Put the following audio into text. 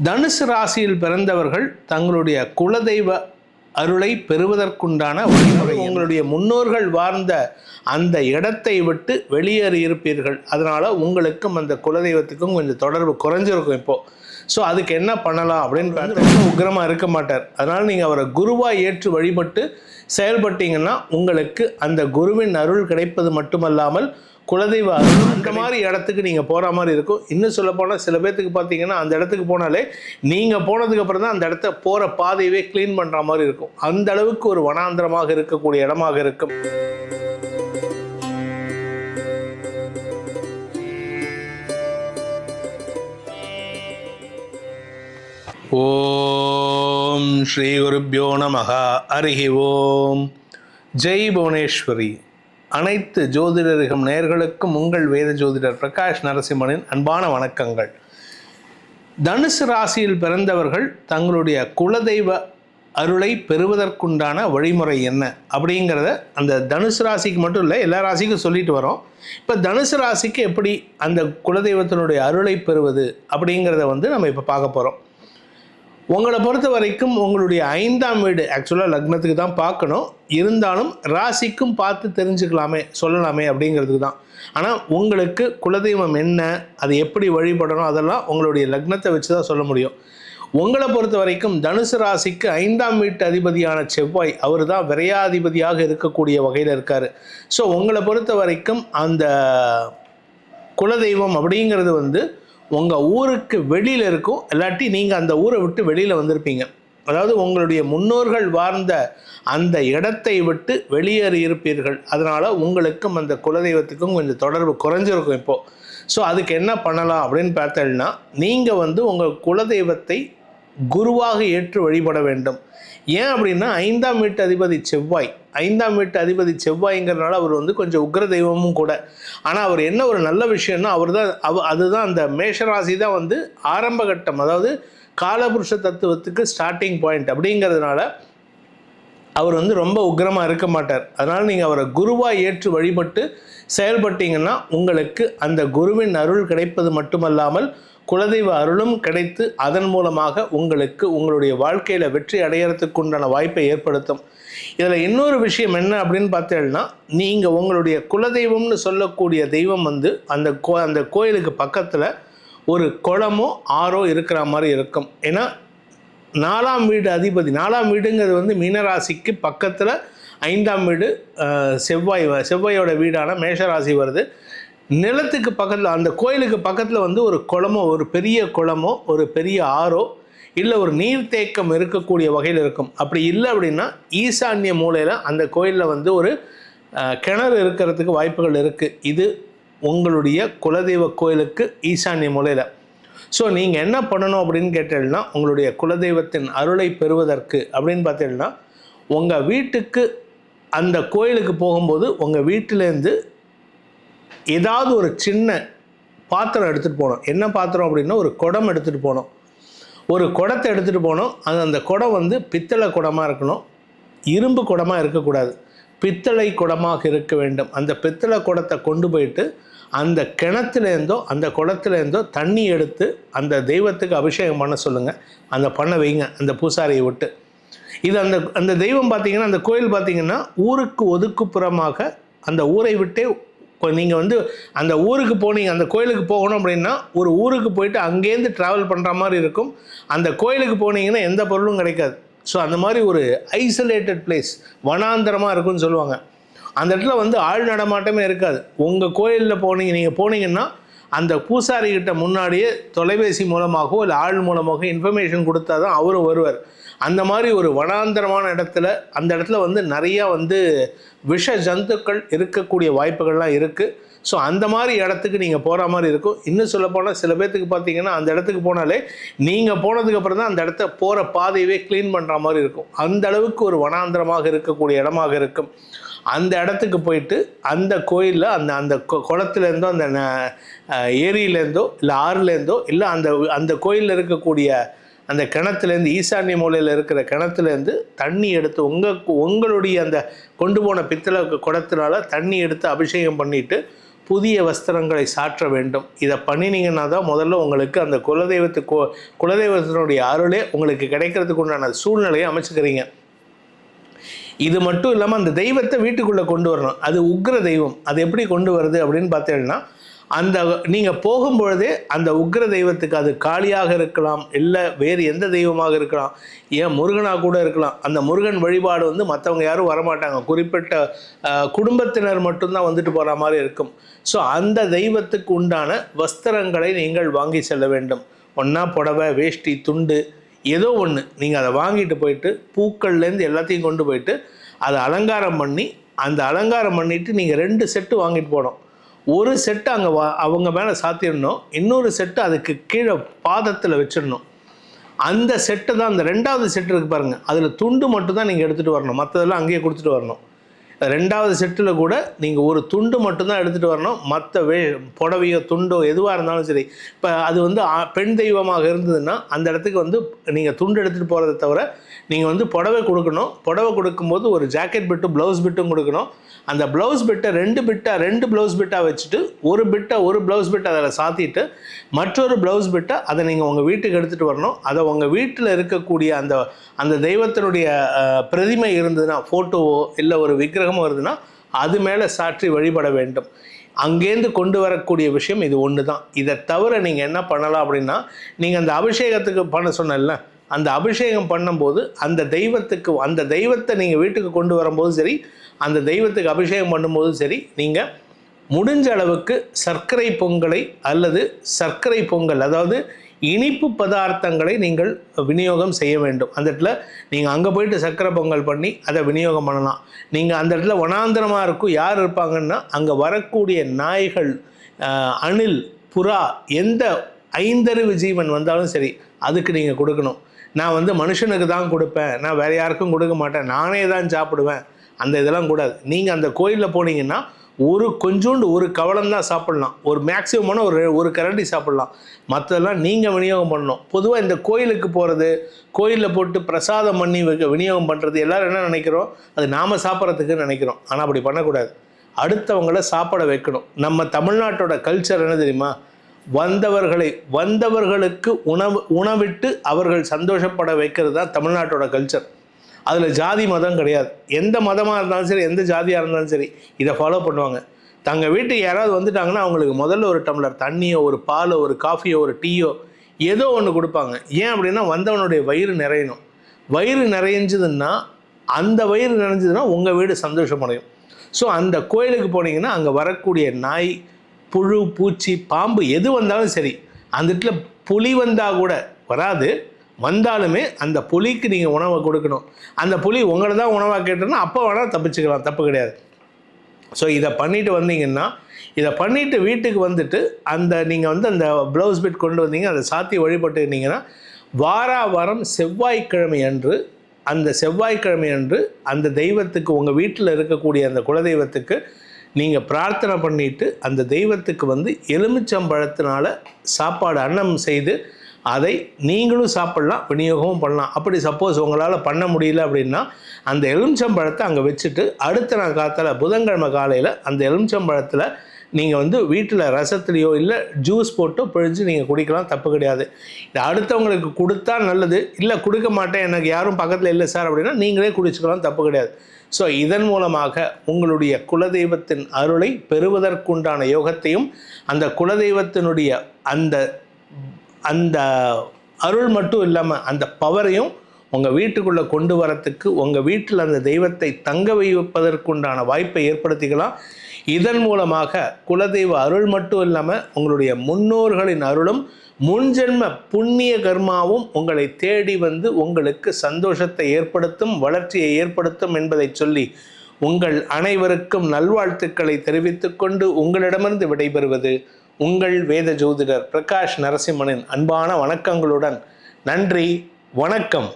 தனுசு ராசியில் பிறந்தவர்கள் தங்களுடைய குலதெய்வ அருளை பெறுவதற்குண்டான வழிமுறை உங்களுடைய முன்னோர்கள் வாழ்ந்த அந்த இடத்தை விட்டு வெளியேறி இருப்பீர்கள் அதனால உங்களுக்கும் அந்த குலதெய்வத்துக்கும் கொஞ்சம் தொடர்பு குறைஞ்சிருக்கும் இப்போ. ஸோ அதுக்கு என்ன பண்ணலாம் அப்படின்னு ரொம்ப உக்கிரமாக இருக்க மாட்டார். அதனால் நீங்கள் அவரை குருவாக ஏற்று வழிபட்டு செயல்பட்டீங்கன்னா உங்களுக்கு அந்த குருவின் அருள் கிடைப்பது மட்டுமல்லாமல் குலதெய்வ அருள் அந்த மாதிரி இடத்துக்கு நீங்கள் போகிற மாதிரி இருக்கும். இன்னும் சொல்ல போனால் சில பேர்த்துக்கு பார்த்தீங்கன்னா அந்த இடத்துக்கு போனாலே நீங்கள் போனதுக்கு அப்புறம் தான் அந்த இடத்த போகிற பாதையவே க்ளீன் பண்ணுற மாதிரி இருக்கும். அந்த அளவுக்கு ஒரு வனாந்திரமாக இருக்கக்கூடிய இடமாக இருக்கும். ஓம் ஸ்ரீ குருப்பியோ நமகா அருகி ஓம். ஜெய் புவனேஸ்வரி. அனைத்து ஜோதிடர்கள் நேர்களுக்கும் உங்கள் வேத ஜோதிடர் பிரகாஷ் நரசிம்மனின் அன்பான வணக்கங்கள். தனுசு ராசியில் பிறந்தவர்கள் தங்களுடைய குலதெய்வ அருளை பெறுவதற்குண்டான வழிமுறை என்ன? அப்படிங்கிறத அந்த தனுசு ராசிக்கு மட்டும் இல்லை எல்லா ராசிக்கும் சொல்லிட்டு வரோம். இப்போ தனுசு ராசிக்கு எப்படி அந்த குலதெய்வத்தினுடைய அருளை பெறுவது அப்படிங்கிறத வந்து நம்ம இப்போ பார்க்க போகிறோம் உங்களை பொறுத்த வரைக்கும் உங்களுடைய ஐந்தாம் வீடு ஆக்சுவலாக லக்னத்துக்கு தான் பார்க்கணும். இருந்தாலும் ராசிக்கும் பார்த்து தெரிஞ்சுக்கலாமே சொல்லலாமே அப்படிங்கிறதுக்கு தான். ஆனால் உங்களுக்கு குலதெய்வம் என்ன அது எப்படி வழிபடணும் அதெல்லாம் உங்களுடைய லக்னத்தை வச்சு தான் சொல்ல முடியும். உங்களை பொறுத்த வரைக்கும் தனுசு ராசிக்கு ஐந்தாம் வீட்டு அதிபதியான செவ்வாய் அவர் தான் விரையாதிபதியாக இருக்கக்கூடிய வகையில் இருக்கார். ஸோ உங்களை பொறுத்த வரைக்கும் அந்த குலதெய்வம் அப்படிங்கிறது வந்து உங்கள் ஊருக்கு வெளியில் இருக்கும் இல்லாட்டி நீங்கள் அந்த ஊரை விட்டு வெளியில் வந்திருப்பீங்க. அதாவது உங்களுடைய முன்னோர்கள் வாழ்ந்த அந்த இடத்தை விட்டு வெளியேறி இருப்பீர்கள். அதனால் உங்களுக்கும் அந்த குலதெய்வத்துக்கும் கொஞ்சம் தொடர்பு குறைஞ்சிருக்கும் இப்போது ஸோ அதுக்கு என்ன பண்ணலாம் அப்படின்னு பார்த்தோம்னா நீங்கள் வந்து உங்கள் குலதெய்வத்தை குருவாக ஏற்று வழிபட வேண்டும். ஏன் அப்படின்னா ஐந்தாம் வீட்டு அதிபதி செவ்வாய். ஐந்தாம் வீட்டு அதிபதி செவ்வாய்ங்கிறனால அவர் வந்து கொஞ்சம் உக்ர தெய்வமும் கூட. ஆனால் அவர் என்ன ஒரு நல்ல விஷயம்னா அவர் தான் அவ அதுதான் அந்த மேஷராசி தான் வந்து ஆரம்ப கட்டம் அதாவது காலபுருஷ தத்துவத்துக்கு ஸ்டார்டிங் பாயிண்ட் அப்படிங்கிறதுனால அவர் வந்து ரொம்ப உக்கிரமாக இருக்க மாட்டார். அதனால் நீங்கள் அவரை குருவாக ஏற்று வழிபட்டு செயல்பட்டீங்கன்னா உங்களுக்கு அந்த குருவின் அருள் கிடைப்பது மட்டுமல்லாமல் குலதெய்வ அருளும் கிடைத்து அதன் மூலமாக உங்களுக்கு உங்களுடைய வாழ்க்கையில் வெற்றி அடையறதுக்கு உண்டான வாய்ப்பை ஏற்படுத்தும். இதில் இன்னொரு விஷயம் என்ன அப்படின்னு பார்த்தேன்னா நீங்கள் உங்களுடைய குலதெய்வம்னு சொல்லக்கூடிய தெய்வம் வந்து அந்த கோ அந்த கோயிலுக்கு பக்கத்தில் ஒரு குளமோ ஆறோ இருக்கிற மாதிரி இருக்கும். ஏன்னா நாலாம் வீடு அதிபதி நாலாம் வீடுங்கிறது வந்து மீனராசிக்கு பக்கத்தில் ஐந்தாம் வீடு செவ்வாய் வ- செவ்வாயோட வீடான மேஷராசி வருது. நிலத்துக்கு பக்கத்தில் அந்த கோயிலுக்கு பக்கத்தில் வந்து ஒரு குளமோ ஒரு பெரிய குளமோ ஒரு பெரிய ஆறோ இல்லை ஒரு நீர்த்தேக்கம் இருக்கக்கூடிய வகையில் இருக்கும். அப்படி இல்லை அப்படின்னா ஈசான்ய மூலையில் அந்த கோயிலில் வந்து ஒரு கிணறு இருக்கிறதுக்கு வாய்ப்புகள் இருக்குது இது உங்களுடைய குலதெய்வ கோயிலுக்கு ஈசான்ய மூலையில். ஸோ நீங்கள் என்ன பண்ணணும் அப்படின்னு கேட்டீங்கன்னா உங்களுடைய குலதெய்வத்தின் அருளை பெறுவதற்கு அப்படின்னு பார்த்தீங்கன்னா உங்கள் வீட்டுக்கு அந்த கோயிலுக்கு போகும்போது உங்கள் வீட்டிலேருந்து ஏதாவது ஒரு சின்ன பாத்திரம் எடுத்துகிட்டு போகணும் என்ன பாத்திரம் அப்படின்னா ஒரு குடம் எடுத்துகிட்டு போகணும் ஒரு குடத்தை எடுத்துகிட்டு போகணும் அது அந்த குடம் வந்து பித்தளை குடமாக இருக்கணும். இரும்பு குடமாக இருக்கக்கூடாது. பித்தளை குடமாக இருக்க வேண்டும். அந்த பித்தளை குடத்தை கொண்டு போயிட்டு அந்த கிணத்துலேருந்தோ அந்த குளத்துலேருந்தோ தண்ணி எடுத்து அந்த தெய்வத்துக்கு அபிஷேகம் பண்ண சொல்லுங்கள் அந்த பண்ண வைங்க. அந்த பூசாரியை விட்டு. இது அந்த அந்த தெய்வம் பார்த்தீங்கன்னா அந்த கோயில் பார்த்தீங்கன்னா ஊருக்கு ஒதுக்குப்புறமாக அந்த ஊரை விட்டே நீங்கள் வந்து அந்த ஊருக்கு போனீங்க அந்த கோயிலுக்கு போகணும் அப்படின்னா ஒரு ஊருக்கு போயிட்டு அங்கேருந்து ட்ராவல் பண்ணுற மாதிரி இருக்கும். அந்த கோயிலுக்கு போனீங்கன்னா எந்த பொருளும் கிடைக்காது. ஸோ அந்த மாதிரி ஒரு ஐசோலேட்டட் பிளேஸ் வனாந்தரமாக இருக்கும்னு சொல்லுவாங்க. அந்த இடத்துல வந்து ஆள் நடமாட்டமே இருக்காது. உங்கள் கோயிலில் போனீங்க நீங்கள் போனீங்கன்னா அந்த பூசாரிகிட்ட முன்னாடியே தொலைபேசி மூலமாகவோ இல்லை ஆள் மூலமாக இன்ஃபர்மேஷன் கொடுத்தா தான் அவரும் வருவார். அந்த மாதிரி ஒரு வனாந்தரமான இடத்துல அந்த இடத்துல வந்து நிறையா வந்து விஷ ஜந்துக்கள் இருக்கக்கூடிய வாய்ப்புகள்லாம் இருக்குது ஸோ அந்த மாதிரி இடத்துக்கு நீங்கள் போகிற மாதிரி இருக்கும். இன்னும் சொல்ல போனால் சில பேர்த்துக்கு பார்த்தீங்கன்னா அந்த இடத்துக்கு போனாலே நீங்கள் போனதுக்கப்புறம் தான் அந்த இடத்த போகிற பாதையவே க்ளீன் பண்ணுற மாதிரி இருக்கும். அந்த அளவுக்கு ஒரு வனாந்தரமாக இருக்கக்கூடிய இடமாக இருக்கும். அந்த இடத்துக்கு போயிட்டு அந்த கோயிலில் அந்த அந்த குளத்துலேருந்தோ அந்த ந- ஏரியிலேருந்தோ இல்லை ஆறுலேருந்தோ இல்லை அந்த அந்த கோயிலில் இருக்கக்கூடிய அந்த கிணத்துலேருந்து ஈசான்ய மூலையில் இருக்கிற கிணத்துலேருந்து தண்ணி எடுத்து உங்கள் உங்களுடைய அந்த கொண்டு போன பித்தளை குடத்தினால் தண்ணி எடுத்து அபிஷேகம் பண்ணிவிட்டு புதிய வஸ்திரங்களை சாற்ற வேண்டும். இதை பண்ணினீங்கன்னா தான் முதல்ல உங்களுக்கு அந்த குலதெய்வத்து குலதெய்வத்தினுடைய அருளே உங்களுக்கு கிடைக்கிறதுக்கு உண்டான சூழ்நிலையை அமைச்சுக்கிறீங்க. இது மட்டும் இல்லாமல் அந்த தெய்வத்தை வீட்டுக்குள்ளே கொண்டு வரணும். அது உக்ர தெய்வம். அது எப்படி கொண்டு வருது அப்படின்னு பார்த்தீங்கன்னா அந்த நீங்கள் போகும்பொழுதே அந்த உக்ர தெய்வத்துக்கு அது காளியாக இருக்கலாம் இல்லை வேறு எந்த தெய்வமாக இருக்கலாம் ஏன் முருகனாக கூட இருக்கலாம். அந்த முருகன் வழிபாடு வந்து மற்றவங்க யாரும் வரமாட்டாங்க. குறிப்பிட்ட குடும்பத்தினர் மட்டும்தான் வந்துட்டு போகிற மாதிரி இருக்கும். ஸோ அந்த தெய்வத்துக்கு உண்டான வஸ்திரங்களை நீங்கள் வாங்கி செல்ல வேண்டும். ஒன்றா புடவை வேஷ்டி துண்டு ஏதோ ஒன்று நீங்கள் அதை வாங்கிட்டு போயிட்டு பூக்கள்லேருந்து எல்லாத்தையும் கொண்டு போயிட்டு அதை அலங்காரம் பண்ணி அந்த அலங்காரம் பண்ணிவிட்டு நீங்கள் ரெண்டு செட்டு வாங்கிட்டு போகணும். ஒரு செட்டு அங்கே வா அவங்க மேலே சாத்திடணும் இன்னொரு செட்டு அதுக்கு கீழே பாதத்தில் வச்சிடணும். அந்த செட்டு தான் அந்த ரெண்டாவது செட்டு இருக்கு பாருங்கள் அதில் துண்டு மட்டும் தான் நீங்கள் எடுத்துகிட்டு வரணும். மற்றதெல்லாம் அங்கேயே கொடுத்துட்டு வரணும். ரெண்டாவது செட்டில் கூட நீங்கள் ஒரு துண்டு மட்டும்தான் எடுத்துகிட்டு வரணும். மற்ற வே புடவையோ துண்டோ எதுவாக இருந்தாலும் சரி. இப்போ அது வந்து ஆ- பெண் தெய்வமாக இருந்ததுன்னா அந்த இடத்துக்கு வந்து நீங்கள் துண்டு எடுத்துகிட்டு போகிறத தவிர நீங்கள் வந்து புடவை கொடுக்கணும். புடவை கொடுக்கும்போது ஒரு ஜாக்கெட் பிட்டும் ப்ளவுஸ் பிட்டும் கொடுக்கணும். அந்த ப்ளவுஸ் பிட்டை ரெண்டு பிட்டாக ரெண்டு ப்ளவுஸ் பிட்டாக வச்சுட்டு ஒரு பிட்டை ஒரு ப்ளவுஸ் பிட்டை அதில் சாத்திட்டு மற்றொரு ப்ளவுஸ் பிட்டை அதை நீங்கள் உங்கள் வீட்டுக்கு எடுத்துகிட்டு வரணும். அதை உங்கள் வீட்டில் இருக்கக்கூடிய அந்த அந்த தெய்வத்தினுடைய பிரதிமை இருந்ததுன்னா ஃபோட்டோவோ இல்லை ஒரு விக்கிரகமோ இருந்ததுன்னா அது மேலே சாற்றி வழிபட வேண்டும். அங்கேருந்து கொண்டு வரக்கூடிய விஷயம் இது ஒன்று தான் இதை தவிர நீங்கள் என்ன பண்ணலாம் அப்படின்னா நீங்கள் அந்த அபிஷேகத்துக்கு பண்ண சொன்னேன்ல அந்த அபிஷேகம் பண்ணும்போது அந்த தெய்வத்துக்கு அந்த தெய்வத்தை நீங்கள் வீட்டுக்கு கொண்டு வரும்போது சரி அந்த தெய்வத்துக்கு அபிஷேகம் பண்ணும்போதும் சரி நீங்கள் முடிஞ்ச அளவுக்கு சர்க்கரை பொங்கலை அல்லது சர்க்கரை பொங்கல் அதாவது இனிப்பு பதார்த்தங்களை நீங்கள் விநியோகம் செய்ய வேண்டும். அந்த இடத்துல நீங்கள் அங்கே போயிட்டு சர்க்கரை பொங்கல் பண்ணி அதை விநியோகம் பண்ணலாம். நீங்கள் அந்த இடத்துல வனாந்தரமாக இருக்கும் யார் இருப்பாங்கன்னா அங்கே வரக்கூடிய நாய்கள் அணில் புறா எந்த ஐந்தறிவு ஜீவன் வந்தாலும் சரி அதுக்கு நீங்கள் கொடுக்கணும். நான் வந்து மனுஷனுக்கு தான் கொடுப்பேன். நான் வேறு யாருக்கும் கொடுக்க மாட்டேன். நானே தான் சாப்பிடுவேன். அந்த இதெல்லாம் கூடாது. நீங்கள் அந்த கோயிலில் போனீங்கன்னா ஒரு கொஞ்சோண்டு ஒரு கவலம் தான் சாப்பிட்லாம். ஒரு மேக்ஸிமமான ஒரு ஒரு கரண்டி சாப்பிட்லாம். மற்றதெல்லாம் நீங்கள் விநியோகம் பண்ணணும். பொதுவாக இந்த கோயிலுக்கு போகிறது கோயிலில் போட்டு பிரசாதம் பண்ணி வைக்க விநியோகம் பண்ணுறது எல்லோரும் என்ன நினைக்கிறோம்? அது நாம் சாப்பிட்றதுக்கு நினைக்கிறோம். ஆனால் அப்படி பண்ணக்கூடாது. அடுத்தவங்கள சாப்பிட வைக்கணும். நம்ம தமிழ்நாட்டோட கல்ச்சர் என்ன தெரியுமா? வந்தவர்களை வந்தவர்களுக்கு உணவு உணவிட்டு அவர்கள் சந்தோஷப்பட வைக்கிறது தான் தமிழ்நாட்டோட கல்ச்சர் அதில் ஜாதி மதம் கிடையாது. எந்த மதமாக இருந்தாலும் சரி எந்த ஜாதியாக இருந்தாலும் சரி இதை ஃபாலோ பண்ணுவாங்க. தங்க வீட்டுக்கு யாராவது வந்துட்டாங்கன்னா அவங்களுக்கு முதல்ல ஒரு டம்ளர் தண்ணியோ ஒரு பாலோ ஒரு காஃபியோ ஒரு டீயோ ஏதோ ஒன்று கொடுப்பாங்க. ஏன் அப்படின்னா வந்தவனுடைய வயிறு நிறையணும். வயிறு நிறைஞ்சதுன்னா அந்த வயிறு நிறைஞ்சதுன்னா உங்கள் வீடு சந்தோஷமடையும். ஸோ அந்த கோயிலுக்கு போனீங்கன்னா அங்கே வரக்கூடிய நாய் புழு பூச்சி பாம்பு எது வந்தாலும் சரி அந்த இடத்துல புலி வந்தால் கூட வராது. வந்தாலுமே அந்த புலிக்கு நீங்கள் உணவை கொடுக்கணும். அந்த புலி உங்களை தான் உணவாக கேட்டோன்னா அப்போ வேணால் தப்பிச்சுக்கலாம் தப்பு கிடையாது. ஸோ இதை பண்ணிட்டு வந்தீங்கன்னா இதை பண்ணிட்டு வீட்டுக்கு வந்துட்டு அந்த நீங்கள் வந்து அந்த ப்ளவுஸ் பிட் கொண்டு வந்தீங்க அதை சாத்தி வழிபட்டுருந்தீங்கன்னா வாரா வாரம் செவ்வாய்க்கிழமை அன்று அந்த செவ்வாய்க்கிழமை அன்று அந்த தெய்வத்துக்கு உங்கள் வீட்டில் இருக்கக்கூடிய அந்த குலதெய்வத்துக்கு நீங்கள் பிரார்த்தனை பண்ணிட்டு அந்த தெய்வத்துக்கு வந்து எலுமிச்சம்பழத்தினால சாப்பாடு அன்னம் செய்து அதை நீங்களும் சாப்பிட்லாம் விநியோகமும் பண்ணலாம். அப்படி சப்போஸ் உங்களால் பண்ண முடியல அப்படின்னா அந்த எலுமிச்சம்பழத்தை அங்கே வச்சுட்டு அடுத்த நாள் காத்தில் புதன்கிழமை காலையில் அந்த எலுமிச்சம்பழத்தில் நீங்கள் வந்து வீட்டில் ரசத்துலேயோ இல்லை ஜூஸ் போட்டோ பிழிஞ்சு நீங்கள் குடிக்கலாம் தப்பு கிடையாது. இது அடுத்தவங்களுக்கு கொடுத்தா நல்லது. இல்லை கொடுக்க மாட்டேன் எனக்கு யாரும் பக்கத்தில் இல்லை சார் அப்படின்னா நீங்களே குடிச்சுக்கலாம் தப்பு கிடையாது. ஸோ இதன் மூலமாக உங்களுடைய குலதெய்வத்தின் அருளை பெறுவதற்குண்டான யோகத்தையும் அந்த குலதெய்வத்தினுடைய அந்த அந்த அருள் மட்டும் இல்லாமல் அந்த பவரையும் உங்கள் வீட்டுக்குள்ளே கொண்டு வரத்துக்கு உங்கள் வீட்டில் அந்த தெய்வத்தை தங்க வைப்பதற்குண்டான வாய்ப்பை ஏற்படுத்திக்கலாம். இதன் மூலமாக குலதெய்வ அருள் மட்டும் இல்லாமல் உங்களுடைய முன்னோர்களின் அருளும் முன்ஜென்ம புண்ணிய கர்மாவும் உங்களை தேடி வந்து உங்களுக்கு சந்தோஷத்தை ஏற்படுத்தும் வளர்ச்சியை ஏற்படுத்தும் என்பதை சொல்லி உங்கள் அனைவருக்கும் நல்வாழ்த்துக்களை தெரிவித்துக்கொண்டு உங்களிடமிருந்து விடைபெறுவது உங்கள் வேத ஜோதிடர் பிரகாஷ் நரசிம்மனின் அன்பான வணக்கங்களுடன் நன்றி வணக்கம்.